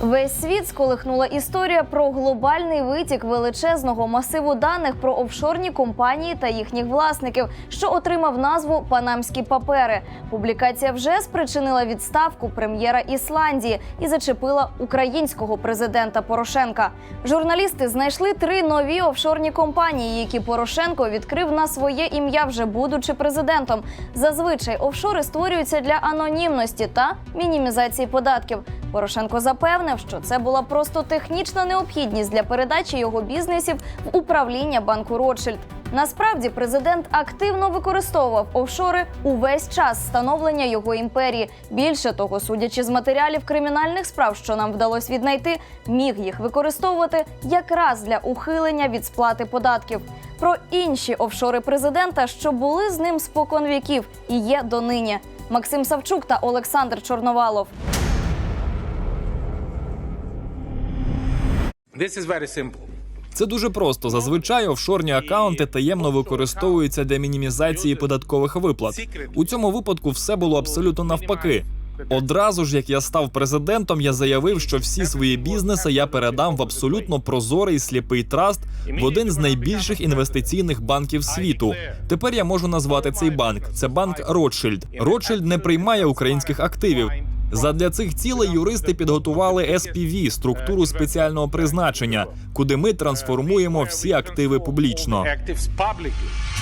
Весь світ сколихнула історія про глобальний витік величезного масиву даних про офшорні компанії та їхніх власників, що отримав назву Панамські папери. Публікація вже спричинила відставку прем'єра Ісландії і зачепила українського президента Порошенка. Журналісти знайшли три нові офшорні компанії, які Порошенко відкрив на своє ім'я, вже будучи президентом. Зазвичай офшори створюються для анонімності та мінімізації податків. Порошенко запевнив, що це була просто технічна необхідність для передачі його бізнесів в управління банку Ротшильд. Насправді президент активно використовував офшори увесь час становлення його імперії. Більше того, судячи з матеріалів кримінальних справ, що нам вдалося віднайти, міг їх використовувати якраз для ухилення від сплати податків. Про інші офшори президента, що були з ним спокон віків і є донині. Максим Савчук та Олександр Чорновалов. This is. Це дуже просто. Зазвичай офшорні акаунти таємно використовуються для мінімізації податкових виплат. У цьому випадку все було абсолютно навпаки. Одразу ж, як я став президентом, я заявив, що всі свої бізнеси я передам в абсолютно прозорий сліпий траст в один з найбільших інвестиційних банків світу. Тепер я можу назвати цей банк. Це банк Ротшильд. Ротшильд не приймає українських активів. Задля цих цілей юристи підготували SPV – структуру спеціального призначення, куди ми трансформуємо всі активи публічно.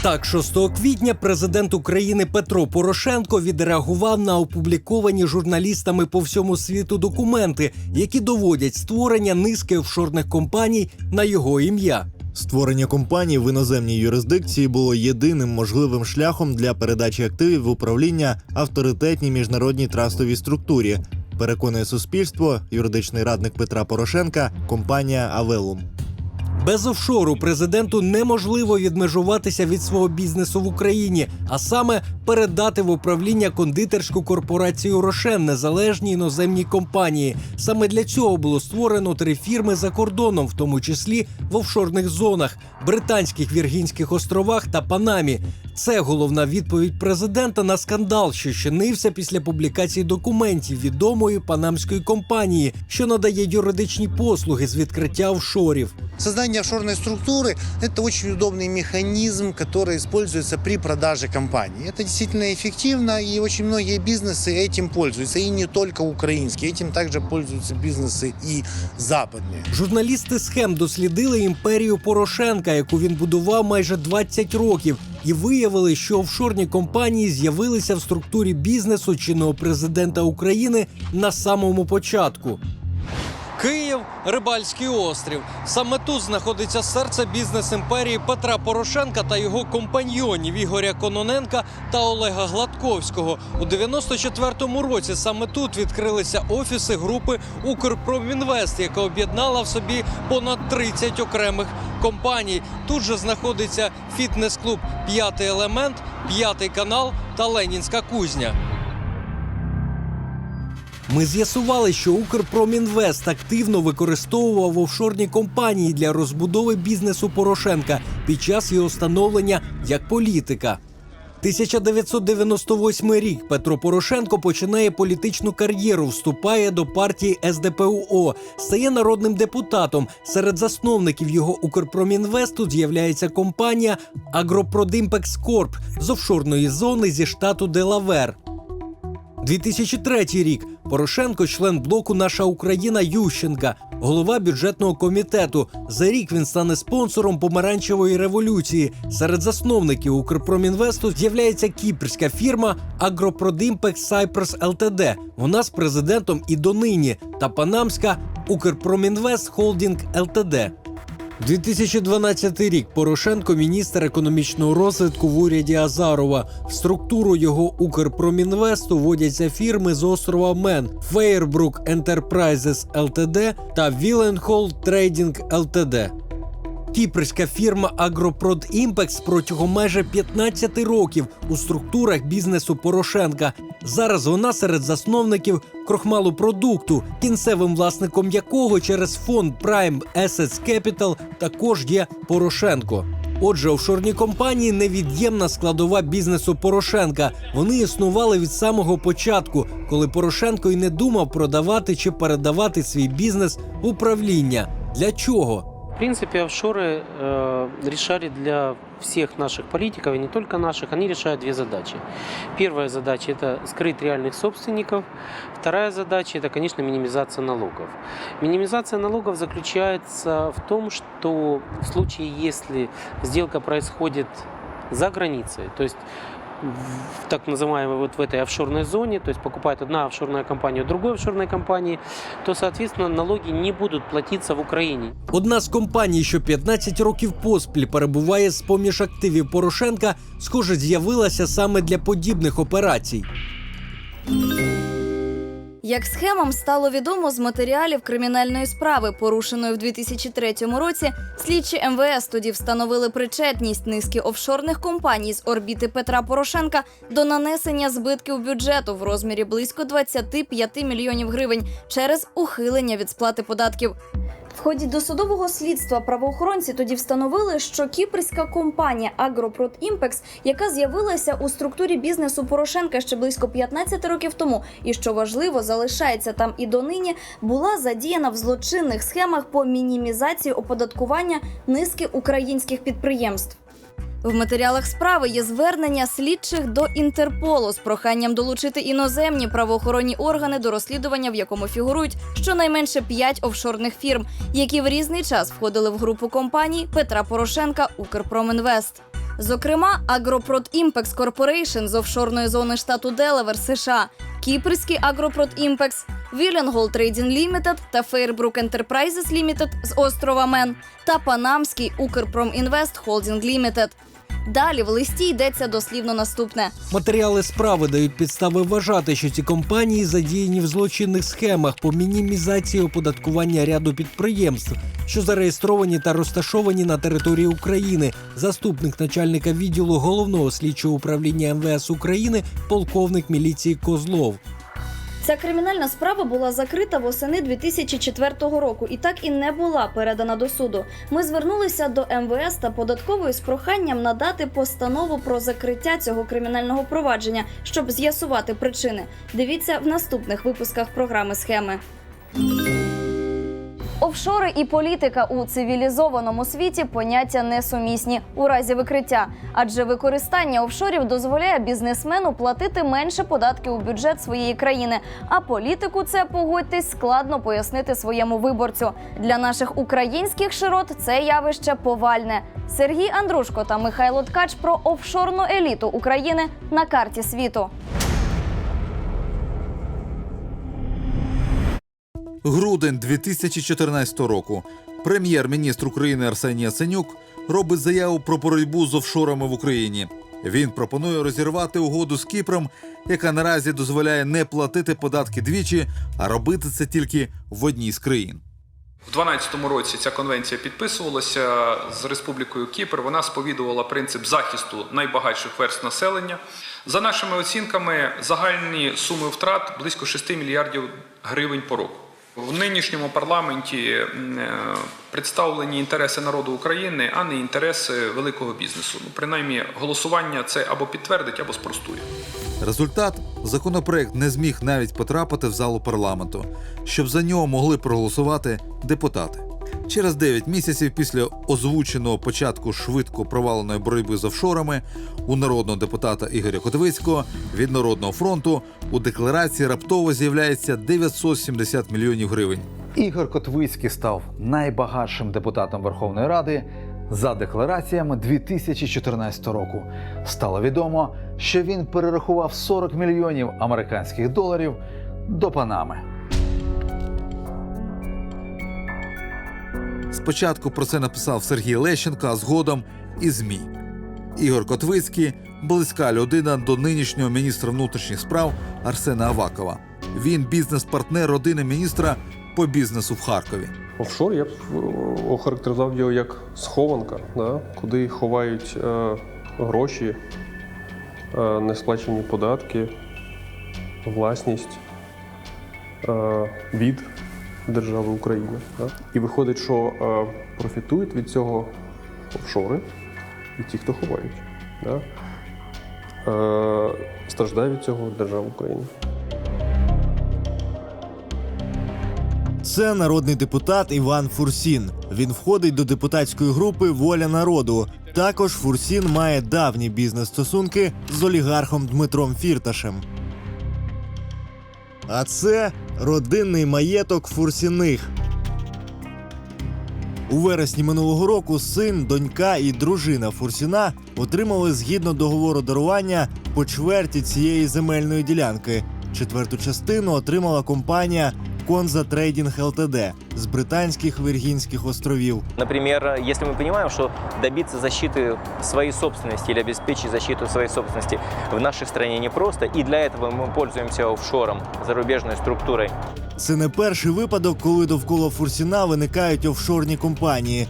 Так, 6 квітня президент України Петро Порошенко відреагував на опубліковані журналістами по всьому світу документи, які доводять створення низки офшорних компаній на його ім'я. Створення компанії в іноземній юрисдикції було єдиним можливим шляхом для передачі активів в управління авторитетній міжнародній трастовій структурі. Переконує суспільство, юридичний радник Петра Порошенка, компанія Авелум. Без офшору президенту неможливо відмежуватися від свого бізнесу в Україні, а саме передати в управління кондитерську корпорацію Рошен незалежній іноземній компанії. Саме для цього було створено три фірми за кордоном, в тому числі в офшорних зонах, Британських Віргінських островах та Панамі. Це головна відповідь президента на скандал, що чинився після публікації документів відомої панамської компанії, що надає юридичні послуги з відкриття офшорів. Создание офшорной структуры – это очень удобный механизм, который используется при продаже компании. Это действительно эффективно, и очень многие бизнесы этим пользуются, и не только украинские. Этим также пользуются бизнесы и западные. Журналісти схем дослідили імперію Порошенка, яку він будував майже 20 років, і виявили, що офшорні компанії з'явилися в структурі бізнесу чинного президента України на самому початку. Київ Рибальський острів. Саме тут знаходиться серце бізнес-імперії Петра Порошенка та його компаньйонів Ігоря Кононенка та Олега Гладковського. У 94-му році саме тут відкрилися офіси групи Укрпромінвест, яка об'єднала в собі понад 30 окремих компаній. Тут же знаходиться фітнес-клуб П'ятий елемент, п'ятий канал та Ленінська кузня. Ми з'ясували, що Укрпромінвест активно використовував офшорні компанії для розбудови бізнесу Порошенка під час його становлення як політика. 1998 рік Петро Порошенко починає політичну кар'єру, вступає до партії СДПУО, стає народним депутатом. Серед засновників його Укрпромінвесту з'являється компанія Агропродимпекс Корп з офшорної зони зі штату Делавер. 2003 рік Порошенко, член блоку Наша Україна Ющенка, голова бюджетного комітету. За рік він стане спонсором помаранчевої революції. Серед засновників Укрпромінвесту з'являється кіпрська фірма Агропродимпекс Cyprus Ltd. Вона з президентом і донині та панамська Укрпромінвест Холдінг Лтд. 2012 рік Порошенко міністр економічного розвитку в уряді Азарова. В структуру його Укрпромінвесту вводяться фірми з острова Мен Фейербрук Ентерпрайзес ЛТД та Віленхол Трейдінг Ltd. Кіпрська фірма Агропрод Імпекс протягом майже 15 років у структурах бізнесу Порошенка Зараз вона серед засновників крохмалу продукту, кінцевим власником якого через фонд Prime Assets Capital також є Порошенко. Отже, офшорні компанії невід'ємна складова бізнесу Порошенка. Вони існували від самого початку, коли Порошенко й не думав продавати чи передавати свій бізнес в управління. Для чого? В принципе, офшоры э, решали для всех наших политиков, и не только наших, они решают две задачи. Первая задача – это скрыть реальных собственников. Вторая задача – это, конечно, минимизация налогов. Минимизация налогов заключается в том, что в случае, если сделка происходит за границей, то есть в так называемой вот в этой офшорной зоне, то есть покупает одна офшорная компания другой офшорной компании, то, соответственно, налоги не будут платиться в Украине. Одна з компаній, що 15 років поспіль перебуває з поміж активів Порошенка, схоже, з'явилася саме для подібних операцій. Як схемам стало відомо з матеріалів кримінальної справи, порушеної в 2003 році, слідчі МВС тоді встановили причетність низки офшорних компаній з орбіти Петра Порошенка до нанесення збитків бюджету в розмірі близько 25 мільйонів гривень через ухилення від сплати податків. В ході досудового слідства правоохоронці тоді встановили, що кіпрська компанія Агропродімпекс, яка з'явилася у структурі бізнесу Порошенка ще близько 15 років тому, і що важливо, залишається там і донині, була задіяна в злочинних схемах по мінімізації оподаткування низки українських підприємств. В матеріалах справи є звернення слідчих до Інтерполу з проханням долучити іноземні правоохоронні органи до розслідування, в якому фігурують щонайменше п'ять офшорних фірм, які в різний час входили в групу компаній Петра Порошенка Укрпромінвест. Зокрема, Агропродімпекс Корпорейшн з офшорної зони штату Делавер, США, Кіпрський Агропродімпекс, Віленгол Трейдінг Лімітед та Фейрбрук Enterprises Лімітед з острова Мен та Панамський Укрпромінвест Холдінг Лімітед. Далі в листі йдеться дослівно наступне. Матеріали справи дають підстави вважати, що ці компанії задіяні в злочинних схемах по мінімізації оподаткування ряду підприємств, що зареєстровані та розташовані на території України. Заступник начальника відділу головного слідчого управління МВС України, полковник міліції Козлов. Ця кримінальна справа була закрита восени 2004 року і так і не була передана до суду. Ми звернулися до МВС та податкової з проханням надати постанову про закриття цього кримінального провадження, щоб з'ясувати причини. Дивіться в наступних випусках програми схеми. Офшори і політика у цивілізованому світі поняття несумісні у разі викриття, адже використання офшорів дозволяє бізнесмену платити менше податки у бюджет своєї країни. А політику це погодьтесь складно пояснити своєму виборцю. Для наших українських широт це явище повальне. Сергій Андрушко та Михайло Ткач про офшорну еліту України на карті світу. Грудень 2014 року. Прем'єр-міністр України Арсеній Яценюк робить заяву про боротьбу з офшорами в Україні. Він пропонує розірвати угоду з Кіпром, яка наразі дозволяє не платити податки двічі, а робити це тільки в одній з країн. У 2012 році ця конвенція підписувалася з Республікою Кіпр. Вона сповідувала принцип захисту найбагатших верст населення. За нашими оцінками, загальні суми втрат близько 6 мільярдів гривень по року. В нинішньому парламенті е, представлені інтереси народу України, а не інтереси великого бізнесу. Ну, принаймні, голосування це або підтвердить, або спростує. Результат законопроект не зміг навіть потрапити в залу парламенту, щоб за нього могли проголосувати депутати. Через 9 місяців після озвученого початку швидко проваленої боротьби з офшорами у народного депутата Ігоря Котовицького від Народного фронту у декларації раптово з'являється 970 мільйонів гривень. Ігор Котвицький став найбагатшим депутатом Верховної Ради за деклараціями 2014 року. Стало відомо, що він перерахував 40 мільйонів американських доларів до Панами. Спочатку про це написав Сергій Лещенко, а згодом і ЗМІ. Ігор Котвицький близька людина до нинішнього міністра внутрішніх справ Арсена Авакова. Він бізнес-партнер родини міністра по бізнесу в Харкові. Офшор я б е, охарактеризував його як схованка, да? куди ховають е, гроші, е, несплачені податки, власність е, від держави України. Да? І виходить, що е, профітують від цього офшори і ті, хто ховають. Да? Е, страждає від цього держава України. Це народний депутат Іван Фурсін. Він входить до депутатської групи Воля народу. Також Фурсін має давні бізнес-стосунки з олігархом Дмитром Фірташем. А це родинний маєток Фурсіних. У вересні минулого року син, донька і дружина Фурсіна отримали згідно договору дарування по чверті цієї земельної ділянки. Четверту частину отримала компанія Конза Трейдінг ЛТД з британських Віргінських островів. Например, если мы понимаем, что добиться защиты своей собственности или обеспечить защиту своей собственности в нашей стране непросто, и для этого мы пользуемся офшором, зарубежной структурой, Це не перший випадок, коли довкола Фурсіна виникають офшорні компанії.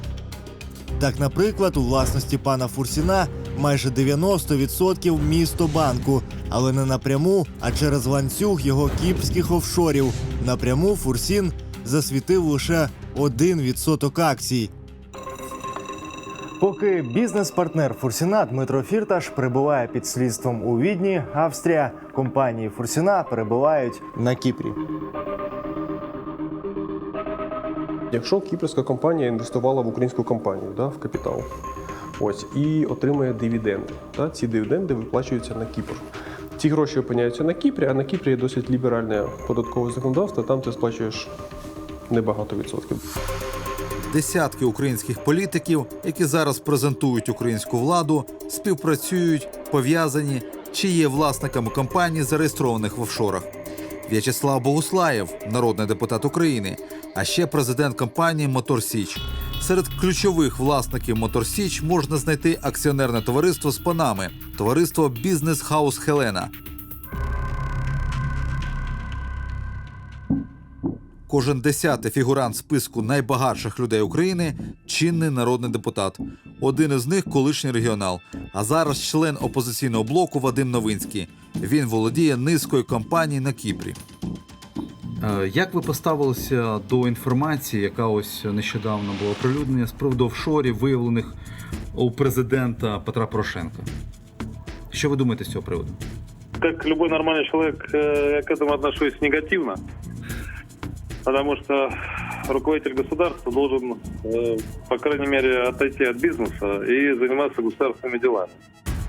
Так, наприклад, у власності пана Фурсіна майже 90% місто банку, але не напряму, а через ланцюг його кіпрських офшорів. Напряму Фурсін засвітив лише 1% акцій. Поки бізнес-партнер Фурсіна Дмитро Фірташ перебуває під слідством у Відні, Австрія, компанії Фурсіна перебувають на Кіпрі. Якщо кіпрська компанія інвестувала в українську компанію да, в капітал, ось і отримує дивіденди. Да, ці дивіденди виплачуються на Кіпр. Ці гроші опиняються на Кіпрі, а на Кіпрі є досить ліберальне податкове законодавство. Там ти сплачуєш небагато відсотків. Десятки українських політиків, які зараз презентують українську владу, співпрацюють, пов'язані чи є власниками компаній, зареєстрованих в офшорах. В'ячеслав Богуслаєв, народний депутат України, а ще президент компанії Мотор Січ. Серед ключових власників Мотор Січ можна знайти акціонерне товариство з панами, товариство Бізнес Хаус Хелена. Кожен десятий фігурант списку найбагатших людей України чинний народний депутат. Один із них колишній регіонал, а зараз член опозиційного блоку Вадим Новинський. Він володіє низкою компаній на Кіпрі. Е, Як ви поставилися до інформації, яка ось нещодавно була оприлюднена з приводу офшорів, виявлених у президента Петра Порошенка? Що ви думаєте з цього приводу? как любой нормальный человек, э, я к этому отношусь негативно, потому что руководитель государства должен, э, по крайней мере, отойти от бизнеса и заниматься государственными делами.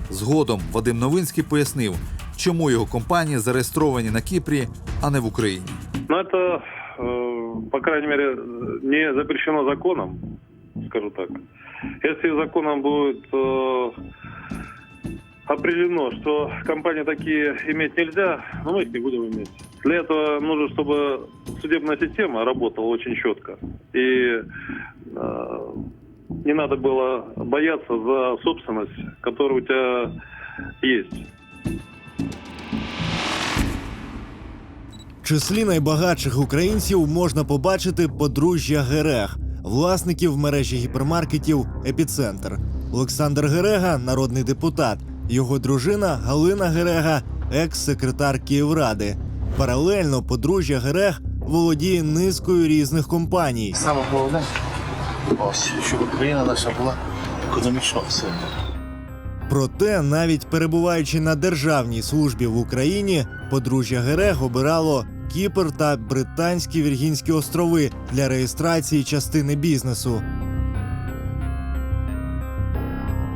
Згодом Вадим Новинський пояснив, чому його компанії зареєстровані на Кіпрі, а не в Україні. Но это, э, по крайней мере, не запрещено законом, скажу так. Если законом будет э, определено, что компании такие иметь нельзя, но мы их не будем иметь. Для этого нужно, чтобы судебная система работала очень четко. И э, не надо было бояться за собственность, которая у тебя есть. Числі найбагатших українців можна побачити подружжя Герег, власників мережі гіпермаркетів Епіцентр. Олександр Герега народний депутат. Його дружина Галина Герега, екс-секретар Київради. Паралельно подружжя Герег володіє низкою різних компаній. Саме головне, ось, щоб Україна наша була економічно сильна. Проте, навіть перебуваючи на державній службі в Україні, подружжя Герег обирало Кіпр та Британські Віргінські острови для реєстрації частини бізнесу.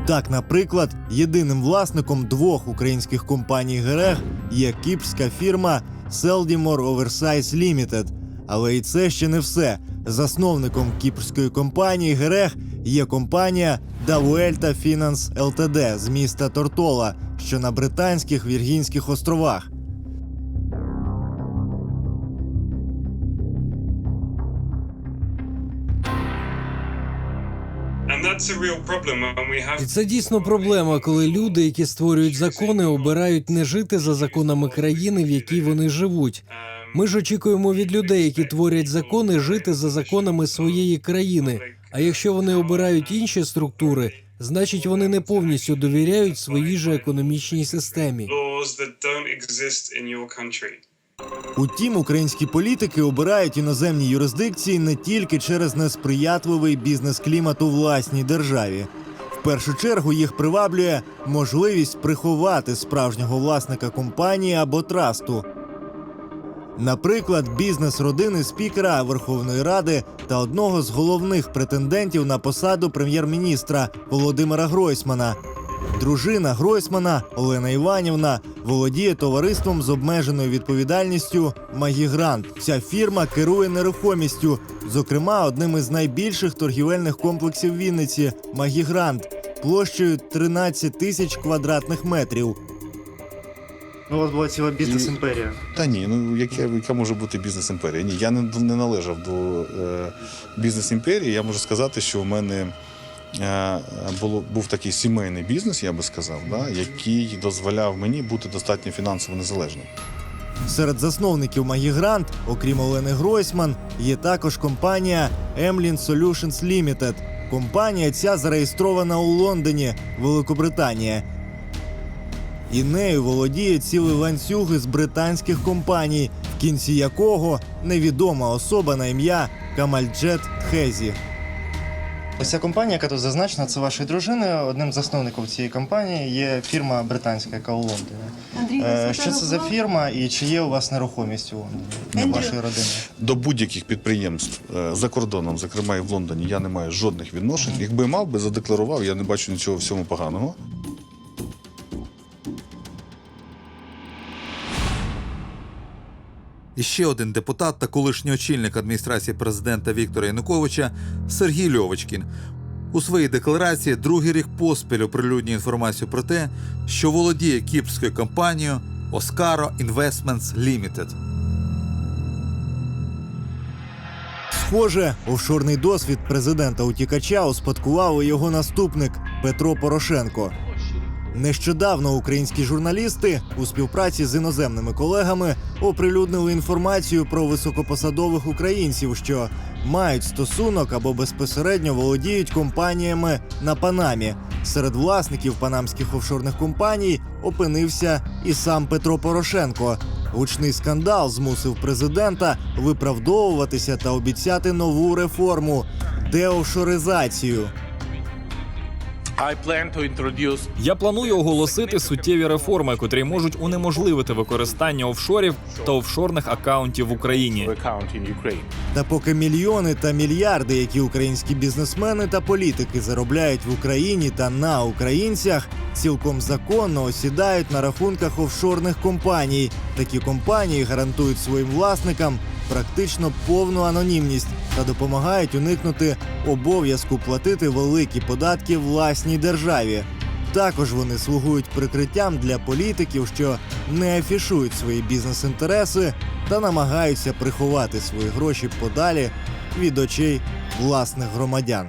Так, наприклад, єдиним власником двох українських компаній Герег є кіпрська фірма Seldimore Oversize Limited. Але і це ще не все. Засновником кіпрської компанії Герег є компанія Davuelta Finance Ltd з міста Тортола, що на британських Віргінських островах. І це дійсно проблема, коли люди, які створюють закони, обирають не жити за законами країни, в якій вони живуть. Ми ж очікуємо від людей, які творять закони, жити за законами своєї країни. А якщо вони обирають інші структури, значить вони не повністю довіряють своїй же економічній системі. Утім, українські політики обирають іноземні юрисдикції не тільки через несприятливий бізнес-клімат у власній державі. В першу чергу їх приваблює можливість приховати справжнього власника компанії або трасту. Наприклад, бізнес родини спікера Верховної Ради та одного з головних претендентів на посаду прем'єр-міністра Володимира Гройсмана. Дружина Гройсмана Олена Іванівна володіє товариством з обмеженою відповідальністю Магігрант. Ця фірма керує нерухомістю, зокрема, одним із найбільших торгівельних комплексів Вінниці Магігрант площею 13 тисяч квадратних метрів. У вас була ціла бізнес-імперія. Та ні, ну яке, яка може бути бізнес-імперія? Ні, я не, не належав до е, бізнес-імперії. Я можу сказати, що в мене було, був такий сімейний бізнес, я би сказав, да, який дозволяв мені бути достатньо фінансово незалежним. Серед засновників Магігрант, окрім Олени Гройсман, є також компанія Emlin Solutions Limited. Компанія ця зареєстрована у Лондоні, Великобританія. І нею володіє цілий ланцюг із британських компаній, в кінці якого невідома особа на ім'я Камальджет Тхезі. Ось ця компанія, яка тут зазначена, це вашої дружини. Одним з засновників цієї компанії є фірма британська, яка у Лондоні. Андрій, Що це за фірма і чи є у вас нерухомість у Лондоні вашої родини? До будь-яких підприємств е, за кордоном, зокрема і в Лондоні, я не маю жодних відношень. Якби мав би задекларував, я не бачу нічого всьому поганого. І ще один депутат та колишній очільник адміністрації президента Віктора Януковича Сергій Льовочкін. У своїй декларації другий рік поспіль оприлюднює інформацію про те, що володіє кіпрською компанією Oscaro Investments Limited. Схоже, офшорний досвід президента утікача успадкував його наступник Петро Порошенко. Нещодавно українські журналісти у співпраці з іноземними колегами оприлюднили інформацію про високопосадових українців, що мають стосунок або безпосередньо володіють компаніями на Панамі. Серед власників панамських офшорних компаній опинився і сам Петро Порошенко. Гучний скандал змусив президента виправдовуватися та обіцяти нову реформу деофшоризацію. Я планую оголосити суттєві реформи, котрі можуть унеможливити використання офшорів та офшорних акаунтів в Україні. Та поки мільйони та мільярди, які українські бізнесмени та політики заробляють в Україні та на українцях, цілком законно осідають на рахунках офшорних компаній. Такі компанії гарантують своїм власникам практично повну анонімність та допомагають уникнути обов'язку платити великі податки власній державі. Також вони слугують прикриттям для політиків, що не афішують свої бізнес-інтереси та намагаються приховати свої гроші подалі від очей власних громадян.